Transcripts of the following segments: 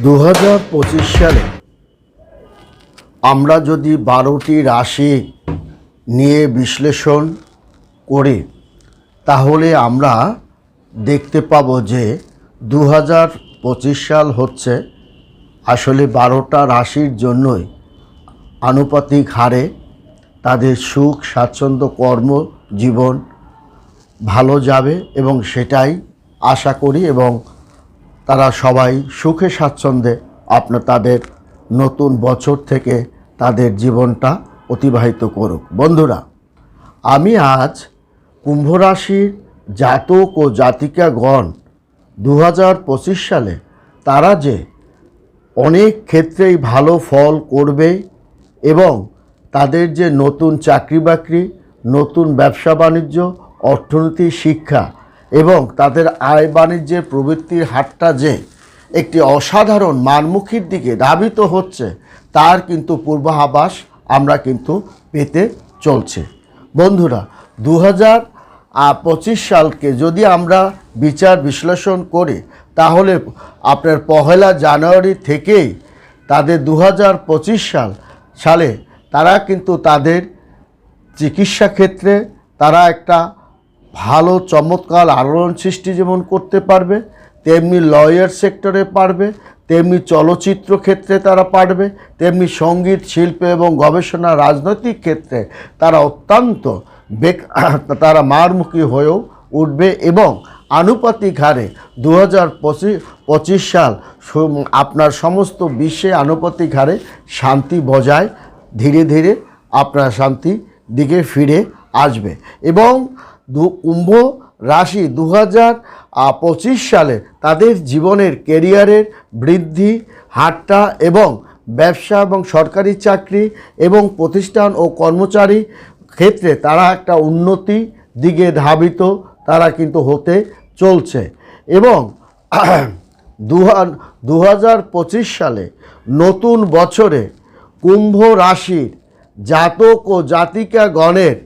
দু হাজার পঁচিশ সালে আমরা যদি বারোটি রাশি নিয়ে বিশ্লেষণ করি, তাহলে আমরা দেখতে পাব যে দু হাজার পঁচিশ সাল হচ্ছে আসলে বারোটা রাশির জন্যই আনুপাতিক হারে তাদের সুখ, স্বাচ্ছন্দ্য, কর্ম, জীবন ভালো যাবে এবং সেটাই আশা করি এবং তারা সবাই সুখে স্বাচ্ছন্দ্যে আপনার তাদের নতুন বছর থেকে তাদের জীবনটা অতিবাহিত করুক। বন্ধুরা, আমি আজ কুম্ভ রাশির জাতক ও জাতিকাগণ দু হাজার পঁচিশ সালে তারা যে অনেক ক্ষেত্রেই ভালো ফল করবে এবং তাদের যে নতুন চাকরি বাকরি নতুন ব্যবসা বাণিজ্য অর্থনীতি, শিক্ষা এবং তাদের আয় বাণিজ্যের প্রবৃত্তির হারটা যে একটি অসাধারণ মানমুখীর দিকে ধাবিত হচ্ছে, তার কিন্তু পূর্বাভাস আমরা কিন্তু পেতে চলছে। বন্ধুরা দু হাজার পঁচিশ সালকে যদি আমরা বিচার বিশ্লেষণ করি, তাহলে আপনার পহেলা জানুয়ারি থেকেই তাদের দু হাজার পঁচিশ সাল, সালে তারা কিন্তু তাদের চিকিৎসা ক্ষেত্রে তারা একটা ভালো, চমৎকার আলোড়ন সৃষ্টি যেমন করতে পারবে, তেমনি লয়ার সেক্টরে পারবে, তেমনি চলচ্চিত্র ক্ষেত্রে তারা পারবে, তেমনি সংগীত, শিল্প এবং গবেষণা, রাজনৈতিক ক্ষেত্রে তারা অত্যন্ত বেক তারা মারমুখী হয়েও উঠবে এবং আনুপাতিক হারে দু হাজার পঁচিশ সাল আপনার সমস্ত বিশ্বে আনুপাতিক হারে শান্তি বজায় ধীরে ধীরে আপনার শান্তি দিকে ফিরে আসবে এবং দু কুম্ভ রাশি দু হাজার পঁচিশ সালে তাদের জীবনের কেরিয়ারের বৃদ্ধি, হারটা এবং ব্যবসা এবং সরকারি চাকরি এবং প্রতিষ্ঠান ও কর্মচারী ক্ষেত্রে তারা একটা উন্নতি দিকে ধাবিত তারা কিন্তু হতে চলছে। এবং দু হাজার পঁচিশ সালে নতুন বছরে কুম্ভ রাশির জাতক ও জাতিকা গণের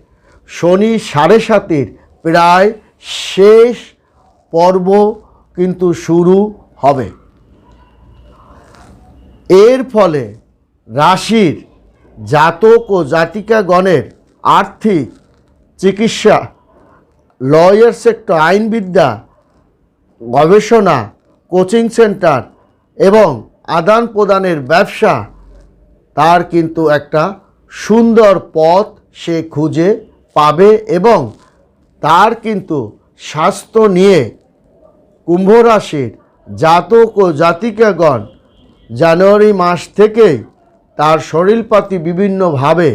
শনি সাড়ে সাতের প্রায় শেষ পর্ব কিন্তু শুরু হবে। এর ফলে রাশির জাতক ও জাতিকাগণের আর্থিক চিকিৎসা লয়ার সেক্টর আইনবিদ্যা, গবেষণা কোচিং সেন্টার এবং আদান প্রদানের ব্যবসা, তার কিন্তু একটা সুন্দর পথ সে খুঁজে পাবে এবং তার কিন্তু স্বাস্থ্য নিয়ে কুম্ভ রাশির জাতক ও জাতিকাগণ জানুয়ারি মাস থেকেই তার শরীরপাতি বিভিন্নভাবে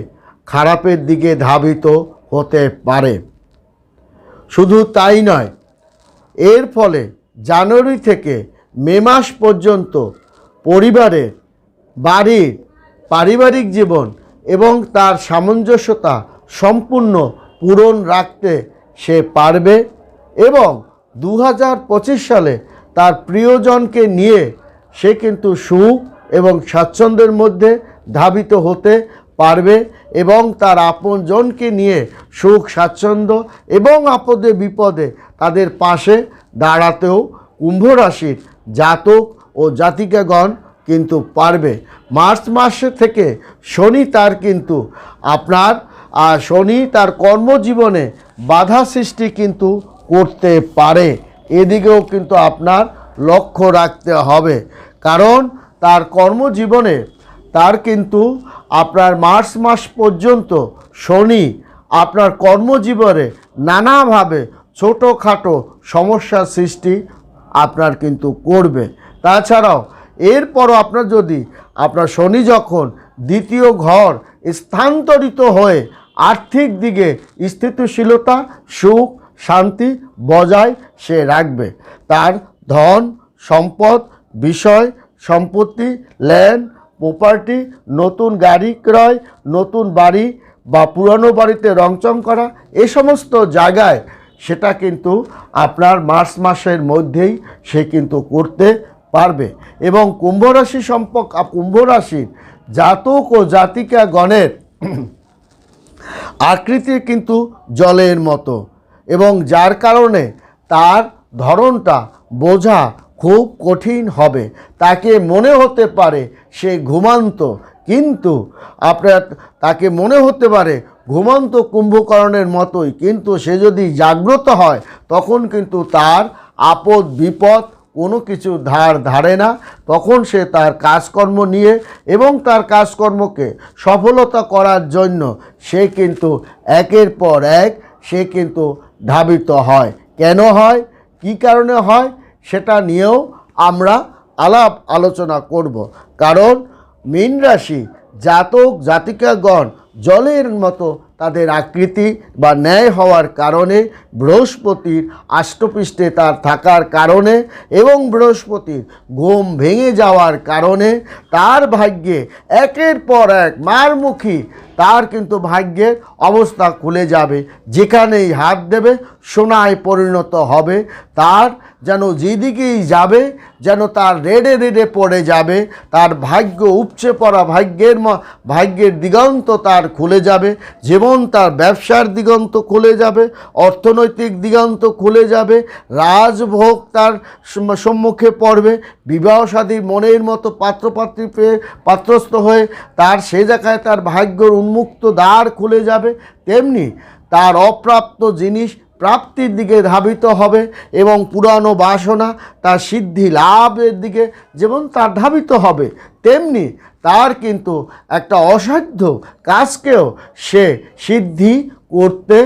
খারাপের দিকে ধাবিত হতে পারে। শুধু তাই নয়, এর ফলে জানুয়ারি থেকে মে মাস পর্যন্ত পরিবারের বাড়ির পারিবারিক জীবন এবং তার সামঞ্জস্যতা সম্পূর্ণ পূরণ রাখতে সে পারবে এবং দু হাজার পঁচিশ সালে তার প্রিয়জনকে নিয়ে সে কিন্তু সুখ এবং স্বাচ্ছন্দ্যের মধ্যে ধাবিত হতে পারবে এবং তার আপনজনকে নিয়ে সুখ, স্বাচ্ছন্দ্য এবং আপদে বিপদে তাদের পাশে দাঁড়াতেও কুম্ভ রাশির জাতক ও জাতিকাগণ কিন্তু পারবে। মার্চ মাসে থেকে শনি তার কিন্তু আপনার আহ, শনি তার কর্মজীবনে বাধা সৃষ্টি কিন্তু করতে পারে। এদিকেও কিন্তু আপনার লক্ষ্য রাখতে হবে। কারণ তার কর্মজীবনে তার কিন্তু আপনার মার্চ মাস পর্যন্ত শনি আপনার কর্মজীবনে নানাভাবে ছোটোখাটো সমস্যার সৃষ্টি আপনার কিন্তু করবে। তাছাড়াও এরপরও আপনার যদি আপনার শনি যখন দ্বিতীয় ঘর স্থানান্তরিত হয়ে আর্থিক দিকে স্থিতিশীলতা, সুখ, শান্তি বজায় সে রাখবে। তার ধন, সম্পদ, বিষয়, সম্পত্তি ল্যান্ড প্রপার্টি নতুন গাড়ি ক্রয়, নতুন বাড়ি বা পুরানো বাড়িতে রংচং করা, এ সমস্ত জায়গায় সেটা কিন্তু আপনার মার্চ মাসের মধ্যেই সে কিন্তু করতে পারবে। এবং কুম্ভ রাশি সম্পর্ক, কুম্ভ রাশির জাতক ও জাতিকা গণের আকৃতি কিন্তু জলের মতো এবং যার কারণে তার ধরনটা বোঝা খুব কঠিন হবে। তাকে মনে হতে পারে সে ঘুমান্ত, কিন্তু আপনার তাকে মনে হতে পারে ঘুমন্ত কুম্ভকর্ণের মতোই, কিন্তু সে যদি জাগ্রত হয়, তখন কিন্তু তার আপদ বিপদ কোনো কিছু ধার ধারে না, তখন সে তার কাজকর্ম নিয়ে এবং তার কাজকর্মকে সফলতা করার জন্য সে কিন্তু একের পর এক সে কিন্তু ধাবিত হয়। কেন হয়? কি কারণে হয়? সেটা নিয়েও আমরা আলাপ আলোচনা করব। কারণ মীন রাশি জাতক জাতিকাগণ জলের মতো তাদের আকৃতি বা ন্যায় হওয়ার কারণে বৃহস্পতির আষ্টপৃষ্ঠে তার থাকার কারণে এবং বৃহস্পতির ঘুম ভেঙে যাওয়ার কারণে তার ভাগ্যে একের পর এক মারমুখী, তার কিন্তু ভাগ্যের অবস্থা খুলে যাবে। যেখানেই হাত দেবে, সোনায় পরিণত হবে। তার যেন যেদিকেই যাবে, যেন তার রেডে রেডে পড়ে যাবে, তার ভাগ্য উপচে পড়া ভাগ্যের ভাগ্যের দিগন্ত তার খুলে যাবে যেমন তার ব্যবসার দিগন্ত খুলে যাবে, অর্থনৈতিক দিগন্ত খুলে যাবে, রাজভোগ তার সম্মুখে পড়বে, বিবাহ সাদী মনের মতো পাত্রপাত্রী পেয়ে পাত্রস্থ হয়ে তার সে জায়গায় তার ভাগ্যর উন্মুক্ত দ্বার খুলে যাবে, তেমনি তার অপ্রাপ্ত জিনিস প্রাপ্তির দিকে ধাবিত হবে এবং পুরানো বাসনা তার সিদ্ধি লাভের দিকে যেমন তার ধাবিত হবে, তেমনি তার কিন্তু একটা অসাধ্য কাজকেও সে সিদ্ধি করতে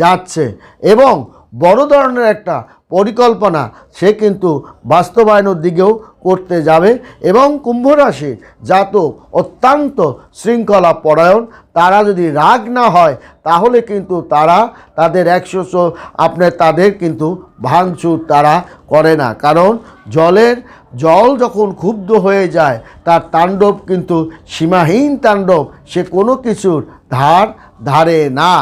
যাচ্ছে এবং বড় ধরনের একটা পরিকল্পনা সে কিন্তু বাস্তবায়নের দিকেও করতে যাবে এবং কুম্ভ রাশির জাতক, অত্যন্ত শৃঙ্খলা পরায়ণ, তারা যদি রাগ না হয়, তাহলে কিন্তু তারা তাদের একশো আপনার তাদের কিন্তু ভাঙচুর তারা করে না। কারণ জলের, জল যখন ক্ষুব্ধ হয়ে যায়, তার তাণ্ডব কিন্তু সীমাহীন তাণ্ডব, সে কোনো কিছুর ধার ধারে না।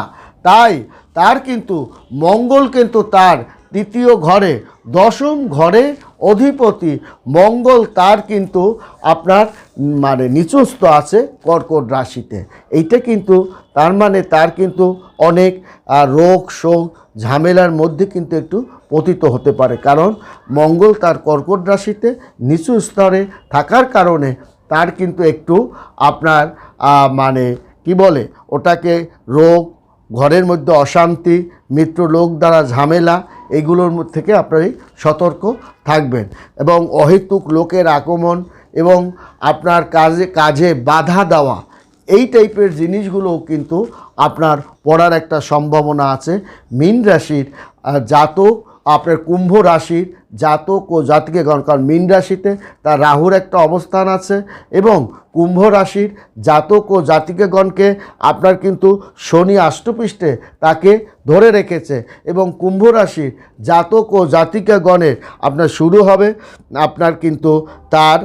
তাই তার কিন্তু মঙ্গল কিন্তু তার তৃতীয় ঘরে, দশম ঘরে অধিপতি মঙ্গল তার কিন্তু আপনার মানে নিচস্থ আছে কর্কট রাশিতে। এইটা কিন্তু তার মানে তার কিন্তু অনেক রোগ শোক ঝামেলার মধ্যে কিন্তু একটু পতিত হতে পারে। কারণ মঙ্গল তার কর্কট রাশিতে নিচু স্তরে থাকার কারণে তার কিন্তু একটু আপনার মানে কি বলে, ওটাকে রোগ, ঘরের মধ্যে অশান্তি মিত্র লোক দ্বারা ঝামেলা এগুলোর থেকে আপনারা সতর্ক থাকবেন। এবং অহেতুক লোকের আক্রমণ এবং আপনার কাজে কাজে বাধা দেওয়া, এই টাইপের জিনিসগুলোও কিন্তু আপনার পড়ার একটা সম্ভাবনা আছে। মীন রাশির জাতক, আপনার কুম্ভ রাশির জাতক ও জাতিকে গণ কারণ মীন রাশিতে তার রাহুর একটা অবস্থান আছে এবং কুম্ভ রাশির জাতক ও জাতিকেগণকে আপনার কিন্তু শনি আষ্টপৃষ্ঠে তাকে ধরে রেখেছে এবং কুম্ভ রাশির জাতক ও জাতিকাগণের আপনার শুরু হবে। আপনার কিন্তু তার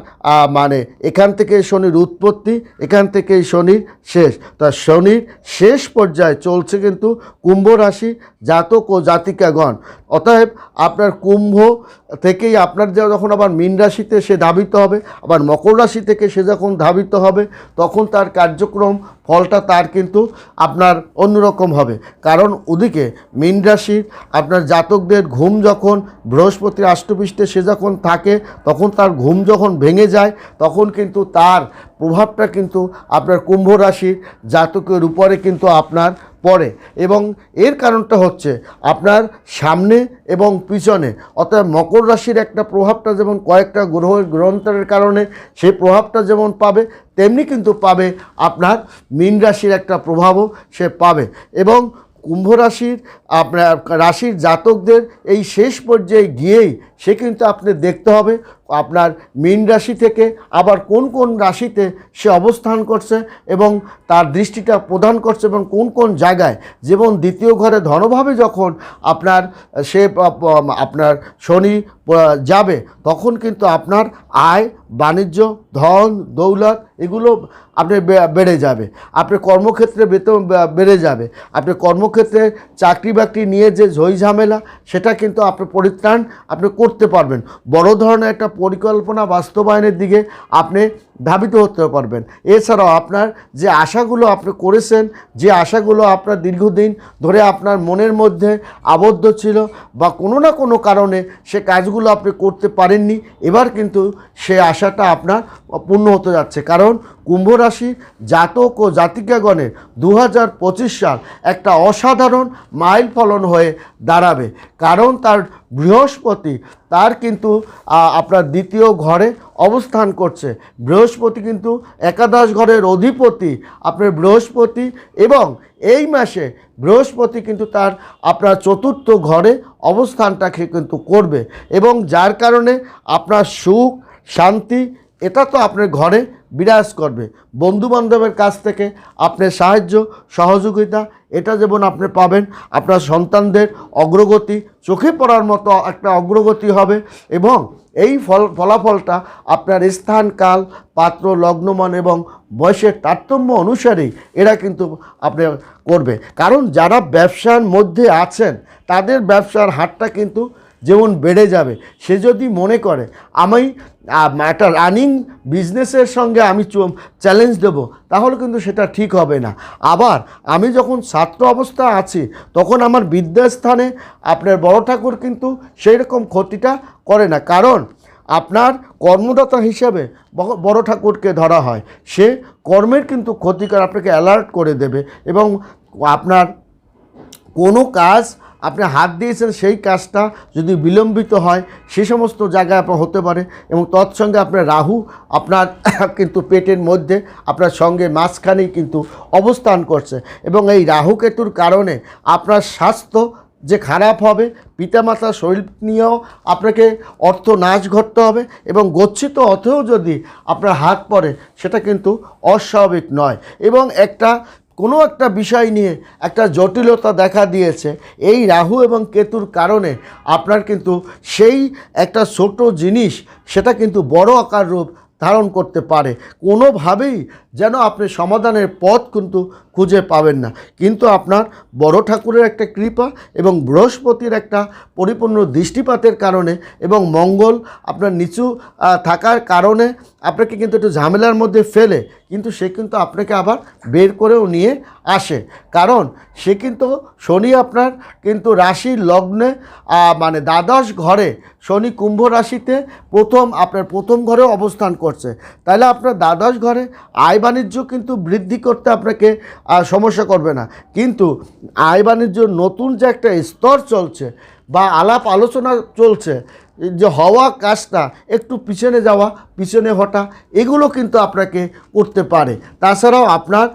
মানে এখান থেকে শনির উৎপত্তি, এখান থেকেই শনির শেষ। তা শনির শেষ পর্যায়ে চলছে কিন্তু কুম্ভ রাশি জাতক ও জাতিকাগণ। অতএব আপনার কুম্ভ থেকেই আপনার যে যখন আবার মীন রাশিতে সে ধাবিত হবে, আবার মকর রাশি থেকে সে যখন ধাবিত হবে, তখন তার কার্যক্রম, ফলটা তার কিন্তু আপনার অন্যরকম হবে। কারণ ওদিকে মীন রাশির আপনার জাতকদের ঘুম যখন বৃহস্পতির আষ্টপৃষ্ঠে সে যখন থাকে, তখন তার ঘুম যখন ভেঙে যায়, তখন কিন্তু তার প্রভাবটা কিন্তু আপনার কুম্ভ রাশির জাতকের উপরে কিন্তু আপনার পড়ে। এবং এর কারণটা হচ্ছে আপনার সামনে এবং পিছনে, অর্থাৎ মকর রাশির একটা প্রভাবটা যেমন কয়েকটা গ্রহ গ্রন্থের কারণে সেই প্রভাবটা যেমন পাবে, তেমনি কিন্তু পাবে আপনার মীন রাশির একটা প্রভাবও সে পাবে। এবং কুম্ভ রাশির আপনার রাশির জাতকদের এই শেষ পর্যায়ে গিয়েই সে কিন্তু আপনি দেখতে হবে। আপনার মীন রাশি থেকে আবার কোন কোন রাশিতে সে অবস্থান করছে এবং তার দৃষ্টিটা প্রদান করছে এবং কোন কোন জায়গায়? যেমন দ্বিতীয় ঘরে ধনভাবে যখন আপনার সে আপনার শনি যাবে, তখন কিন্তু আপনার আয়, বাণিজ্য, ধন, দৌলত এগুলো আপনি বেড়ে যাবে। আপনার কর্মক্ষেত্রে বেতন বেড়ে যাবে। আপনি কর্মক্ষেত্রে চাকরি বাকরি নিয়ে যে ঝই ঝামেলা, সেটা কিন্তু আপনি পরিত্রাণ আপনি করতে পারবেন। বড় ধরনের একটা পরিকল্পনা বাস্তবায়নের দিকে আপনি ধাবিত হতে পারবেন। এছাড়াও আপনার যে আশাগুলো আপনি করেছেন, যে আশাগুলো আপনার দীর্ঘদিন ধরে আপনার মনের মধ্যে আবদ্ধ ছিল বা কোনো না কোনো কারণে সে কাজগুলো আপনি করতে পারেননি, এবার কিন্তু সে আশাটা আপনার পূর্ণ হতে যাচ্ছে। কারণ কুম্ভ রাশি জাতক ও জাতিকাগণের দু হাজার পঁচিশ সাল একটা অসাধারণ মাইল ফলন হয়ে দাঁড়াবে। কারণ তার বৃহস্পতি, তার কিন্তু আপনার দ্বিতীয় ঘরে অবস্থান করছে। বৃহস্পতি কিন্তু একাদশ ঘরের অধিপতি, আপনার বৃহস্পতি এবং এই মাসে বৃহস্পতি কিন্তু তার আপনার চতুর্থ ঘরে অবস্থানটাকে কিন্তু করবে এবং যার কারণে আপনার সুখ, শান্তি এটা তো আপনার ঘরে বিরাজ করবে। বন্ধু বান্ধবের কাছ থেকে আপনার সাহায্য, সহযোগিতা, এটা যেমন আপনি পাবেন, আপনার সন্তানদের অগ্রগতি, চোখে পড়ার মতো একটা অগ্রগতি হবে এবং এই ফল, ফলাফলটা আপনার স্থান, কাল, পাত্র, লগ্নমান এবং বয়সের তারতম্য অনুসারেই এরা কিন্তু আপনি করবে। কারণ যারা ব্যবসার মধ্যে আছেন, তাদের ব্যবসার হারটা কিন্তু যেমন বেড়ে যাবে। সে যদি মনে করে, আমি একটা রানিং বিজনেসের সঙ্গে আমি চ্যালেঞ্জ দেব, তাহলে কিন্তু সেটা ঠিক হবে না। আবার আমি যখন ছাত্র অবস্থা আছি, তখন আমার বিদ্যাস্থানে আপনার বড় ঠাকুর কিন্তু সেই রকম ক্ষতিটা করে না। কারণ আপনার কর্মদাতা হিসেবে বড়- ঠাকুরকে ধরা হয়। সে কর্মের কিন্তু ক্ষতিকর, আপনাকে অ্যালার্ট করে দেবে এবং আপনার কোনো কাজ আপনি হাত দিয়েছেন সেই কাজটা যদি বিলম্বিত হয়, সে সমস্ত জায়গায় আপনার হতে পারে এবং তৎসঙ্গে আপনার রাহু আপনার কিন্তু পেটের মধ্যে আপনার সঙ্গে মাঝখানেই কিন্তু অবস্থান করছে এবং এই রাহু কেতুর কারণে আপনার স্বাস্থ্য যে খারাপ হবে, পিতামাতার শরীর নিয়েও আপনাকে অর্থ নাশ ঘটতে হবে এবং গচ্ছিত অর্থেও যদি আপনার হাত পড়ে, সেটা কিন্তু অস্বাভাবিক নয় এবং একটা কোনো একটা বিষয় নিয়ে একটা জটিলতা দেখা দিয়েছে। এই রাহু এবং কেতুর কারণে আপনার কিন্তু সেই একটা ছোট জিনিস সেটা কিন্তু বড় আকার রূপ ধারণ করতে পারে। কোনোভাবেই যেন আপনি সমাধানের পথ কিন্তু খুঁজে পাবেন না। কিন্তু আপনার বড় ঠাকুরের একটা কৃপা এবং বৃহস্পতির একটা পরিপূর্ণ দৃষ্টিপাতের কারণে এবং মঙ্গল আপনার নিচু থাকার কারণে আপনাকে কিন্তু একটু ঝামেলার মধ্যে ফেলে, কিন্তু সে কিন্তু আপনাকে আবার বের করেও নিয়ে আসে। কারণ সে কিন্তু শনি আপনার কিন্তু রাশির লগ্নে মানে দ্বাদশ ঘরে, শনি কুম্ভ রাশিতে প্রথম, আপনার প্রথম ঘরেও অবস্থান করছে। তাহলে আপনার দ্বাদশ ঘরে আয় বাণিজ্য কিন্তু বৃদ্ধি করতে আপনাকে সমস্যা করবে না। কিন্তু আয় বাণিজ্য নতুন যে একটা স্তর চলছে বা আলাপ আলোচনা চলছে যে হওয়া কাজটা, একটু পিছনে যাওয়া, পিছনে হটা, এগুলো কিন্তু আপনাকে করতে পারে। তাছাড়াও আপনার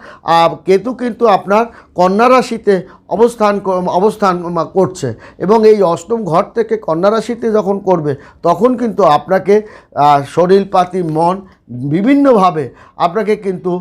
কেতু কিন্তু আপনার কন্যা রাশিতে অবস্থান অবস্থান করছে এবং এই অষ্টম ঘর থেকে কন্যা রাশিতে যখন করবে, তখন কিন্তু আপনাকে শরীরপাতি, মন বিভিন্নভাবে আপনাকে কিন্তু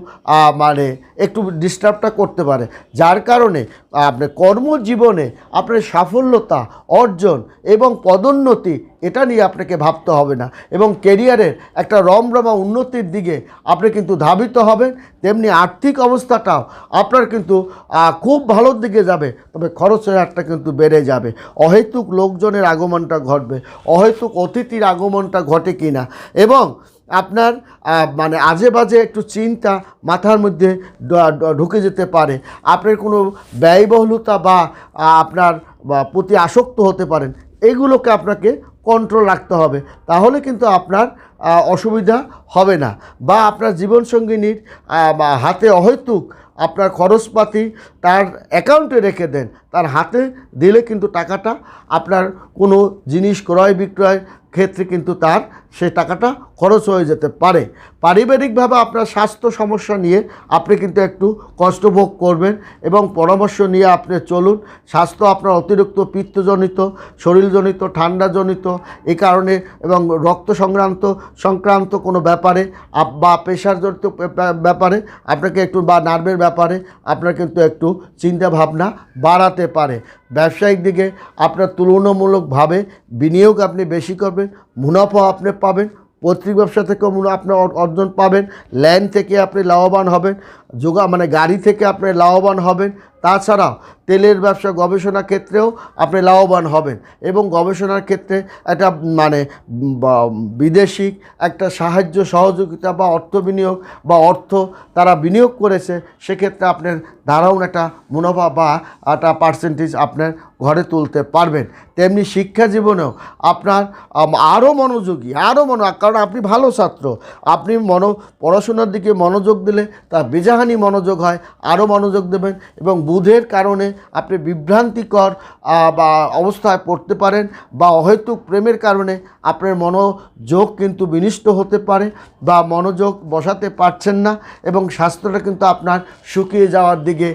মানে একটু ডিস্টার্বটা করতে পারে। যার কারণে আপনার কর্মজীবনে আপনার সাফল্যতা অর্জন এবং পদোন্নতি এটা নিয়ে আপনাকে ভাবতে হবে না এবং কেরিয়ারের একটা রমরমা উন্নতির দিকে আপনি কিন্তু ধাবিত হবেন, তেমনি আর্থিক অবস্থাটাও আপনার কিন্তু খুব ভালোর দিকে যাবে, তবে খরচের হারটা কিন্তু বেড়ে যাবে। অহেতুক লোকজনের আগমনটা ঘটবে, অহেতুক অতিথির আগমনটা ঘটে কি না এবং আপনার মানে আজে বাজে একটু চিন্তা মাথার মধ্যে ঢুকে যেতে পারে। আপনার কোনো ব্যয়বহুলতা বা আপনার প্রতি আসক্ত হতে পারেন, এগুলোকে আপনাকে কন্ট্রোল রাখতে হবে। তাহলে কিন্তু আপনার অসুবিধা হবে না। বা আপনার জীবনসঙ্গিনীর হাতে অহেতুক আপনার খরচপাতি তার অ্যাকাউন্টে রেখে দেন। তার হাতে দিলে কিন্তু টাকাটা আপনার কোনো জিনিস ক্রয় বিক্রয় ক্ষেত্রে কিন্তু তার সে টাকাটা খরচ হয়ে যেতে পারে। পারিবারিকভাবে আপনার স্বাস্থ্য সমস্যা নিয়ে আপনি কিন্তু একটু কষ্ট ভোগ করবেন এবং পরামর্শ নিয়ে আপনি চলুন। স্বাস্থ্য আপনার অতিরিক্ত পিত্তজনিত, শরীরজনিত, ঠান্ডাজনিত এই কারণে এবং রক্ত সংক্রান্ত সংক্রান্ত কোনো ব্যাপারে বা প্রেশারজনিত ব্যাপ- ব্যাপ- ব্যাপারে আপনাকে একটু বা নার্ভের ব্যাপারে আপনার কিন্তু একটু চিন্তা ভাবনা বাড়াতে পারে। ব্যবসায়িক দিকে আপনার তুলনামূলকভাবে বিনিয়োগ আপনি বেশি করবেন মুনাফা আপনি পাবেন, পৈতৃক ব্যবসা থেকেও আপনি অর্জন পাবেন ল্যান্ড থেকে আপনি লাভবান হবেন, যোগা মানে গাড়ি থেকে আপনি লাভবান হবেন তাছাড়াও তেলের ব্যবসা গবেষণা ক্ষেত্রেও আপনি লাভবান হবেন এবং গবেষণার ক্ষেত্রে একটা মানে বিদেশি একটা সাহায্য সহযোগিতা বা অর্থ বিনিয়োগ বা অর্থ তারা বিনিয়োগ করেছে, সেক্ষেত্রে আপনার দারুণ একটা মুনাফা বা একটা পার্সেন্টেজ আপনার ঘরে তুলতে পারবেন। তেমনি শিক্ষা জীবনেও আপনার আরও মনোযোগী আরও মনো, কারণ আপনি ভালো ছাত্র, আপনি মনো, পড়াশোনার দিকে মনোযোগ দিলে তার বেজাহানি মনোযোগ হয় আরও মনোযোগ দেবেন এবং বুধের কারণে আপনি বিভ্রান্তিকর বা অবস্থায় পড়তে পারেন বা অহেতুক প্রেমের কারণে আপনার মনোযোগ কিন্তু বিনিষ্ট হতে পারে বা মনোযোগ বসাতে পারছেন না এবং স্বাস্থ্যটা কিন্তু আপনার শুকিয়ে যাওয়ার দিকে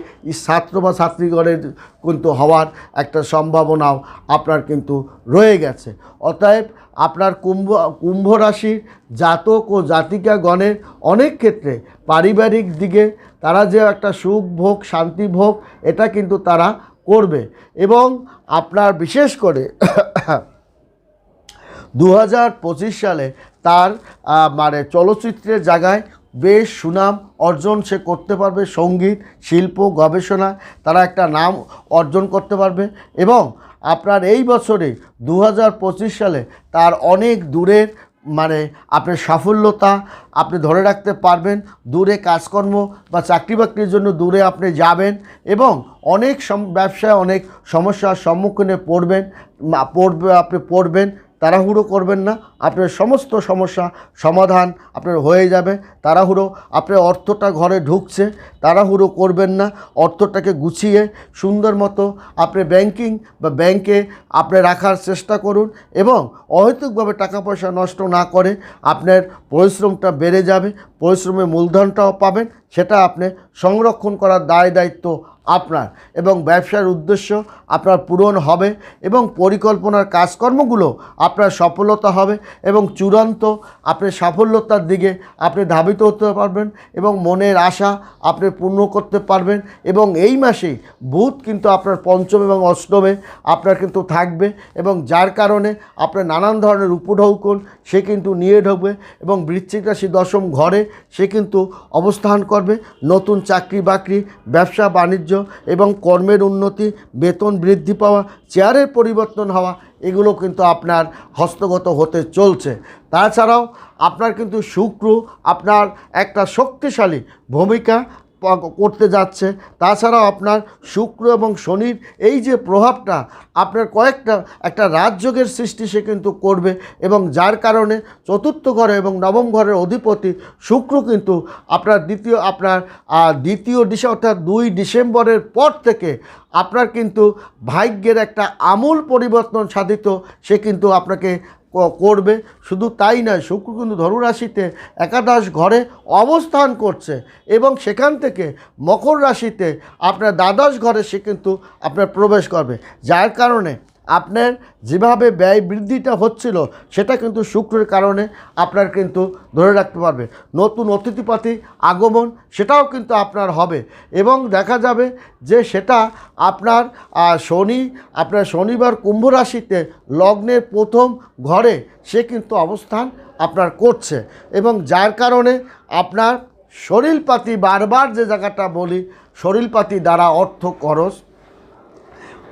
ছাত্র বা ছাত্রীগণের কিন্তু হওয়ার একটা সম্ভাবনাও আপনার কিন্তু রয়ে গেছে। অতএব আপনার কুম্ভ কুম্ভ রাশির জাতক ও জাতিকা গণের অনেক ক্ষেত্রে পারিবারিক দিকে তারা যে একটা সুখ ভোগ, শান্তি ভোগ, এটা কিন্তু তারা করবে। এবং আপনার বিশেষ করে দু হাজার পঁচিশ সালে তার মানে চলচ্চিত্রের জায়গায় বেশ সুনাম অর্জন সে করতে পারবে। সংগীত, শিল্প, গবেষণা, তারা একটা নাম অর্জন করতে পারবে এবং আপনার এই বছরে দু হাজার পঁচিশ সালে তার অনেক দূরের মানে আপনার সাফল্যতা আপনি ধরে রাখতে পারবেন। দূরে কাজকর্ম বা চাকরি বাকরির জন্য দূরে আপনি যাবেন এবং অনেক ব্যবসায় অনেক সমস্যার সম্মুখীনে পড়বেন পড়বে আপনি পড়বেন। তাড়াহুড়ো করবেন না। আপনার সমস্ত সমস্যা সমাধান আপনার হয়ে যাবে। তাড়াহুড়ো, আপনার অর্থটা ঘরে ঢুকছে। তাড়াহুড়ো করবেন না। অর্থটাকে গুছিয়ে সুন্দর মতো আপনি ব্যাংকিং বা ব্যাংকে আপনি রাখার চেষ্টা করুন এবং অহেতুকভাবে টাকা পয়সা নষ্ট না করে আপনার পরিশ্রমটা বেড়ে যাবে, পরিশ্রমের মূলধনটাও পাবেন, সেটা আপনি সংরক্ষণ করার দায় দায়িত্ব আপনার এবং ব্যবসার উদ্দেশ্য আপনার পূরণ হবে এবং পরিকল্পনার কাজকর্মগুলো আপনার সফলতা হবে এবং চূড়ান্ত আপনি সাফল্যতার দিকে আপনি ধাবিত হতে পারবেন এবং মনের আশা আপনি পূর্ণ করতে পারবেন এবং এই মাসেই বুধ কিন্তু আপনার পঞ্চম এবং অষ্টমে আপনার কিন্তু থাকবে এবং যার কারণে আপনার নানান ধরনের উপঢৌকন, সে কিন্তু নিয়ে ঢুকবে এবং বৃশ্চিক রাশি দশম ঘরে সে কিন্তু অবস্থান করবে। নতুন চাকরি বাকরি, ব্যবসা বাণিজ্য এবং কর্মের উন্নতি, বেতন বৃদ্ধি পাওয়া, চেয়ারের পরিবর্তন হওয়া, এগুলো কিন্তু আপনার হস্তগত হতে চলছে। তাছাড়াও আপনার কিন্তু শুক্র আপনার একটা শক্তিশালী ভূমিকা করতে যাচ্ছে। তাছাড়াও আপনার শুক্র এবং শনির এই যে প্রভাবটা, আপনার কয়েকটা, একটা রাজযোগের সৃষ্টি সে কিন্তু করবে এবং যার কারণে চতুর্থ ঘরে এবং নবম ঘরের অধিপতি শুক্র কিন্তু আপনার দ্বিতীয় আপনার দ্বিতীয় ডিসে অর্থাৎ দুই ডিসেম্বরের পর থেকে আপনার কিন্তু ভাগ্যের একটা আমূল পরিবর্তন সাধিত। সে কিন্তু আপনাকে করবে। শুধু তাই নয় শুক্র কিন্তু ধনুরাশিতে একাদশ ঘরে অবস্থান করছে এবং সেখান থেকে মকর রাশিতে আপনার দ্বাদশ ঘরে সে কিন্তু আপনার প্রবেশ করবে। যার কারণে আপনার যেভাবে ব্যয় বৃদ্ধিটা হচ্ছিল, সেটা কিন্তু শুক্রের কারণে আপনার কিন্তু ধরে রাখতে পারবে। নতুন অতিথিপাতি আগমন, সেটাও কিন্তু আপনার হবে। এবং দেখা যাবে যে সেটা আপনার শনি, আপনার শনিবার কুম্ভ রাশিতে লগ্নের প্রথম ঘরে সে কিন্তু অবস্থান আপনার করছে। এবং যার কারণে আপনার শরীরপাতি, বারবার যে জায়গাটা বলি, শরীরপাতি দ্বারা অর্থ খরচ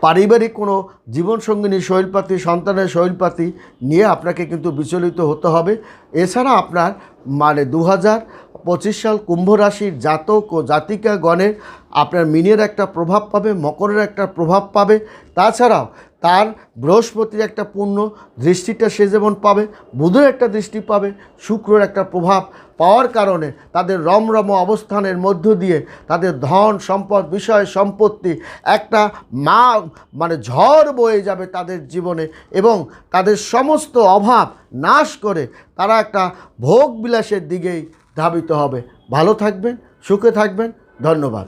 পারিবারিক কোনো জীবনসঙ্গিনী শৈলপাতি সন্তানের শৈলপাতি নিয়ে আপনাকে কিন্তু বিচলিত হতে হবে। এছাড়া আপনার মানে দু পঁচিশ সাল কুম্ভ রাশির জাতক ও জাতিকা গণের আপনার মিনের একটা প্রভাব পাবে, মকরের একটা প্রভাব পাবে। তাছাড়াও তার বৃহস্পতির একটা পূর্ণ দৃষ্টিটা সে যেমন পাবে, বুধের একটা দৃষ্টি পাবে, শুক্রের একটা প্রভাব পাওয়ার কারণে তাদের রমরম অবস্থানের মধ্য দিয়ে তাদের ধন সম্পদ, বিষয় সম্পত্তি একটা মা মানে ঝড় বয়ে যাবে তাদের জীবনে এবং তাদের সমস্ত অভাব নাশ করে তারা একটা ভোগ বিলাসের দিকেই ধাবিত হবে। ভালো থাকবেন, সুখে থাকবেন, ধন্যবাদ।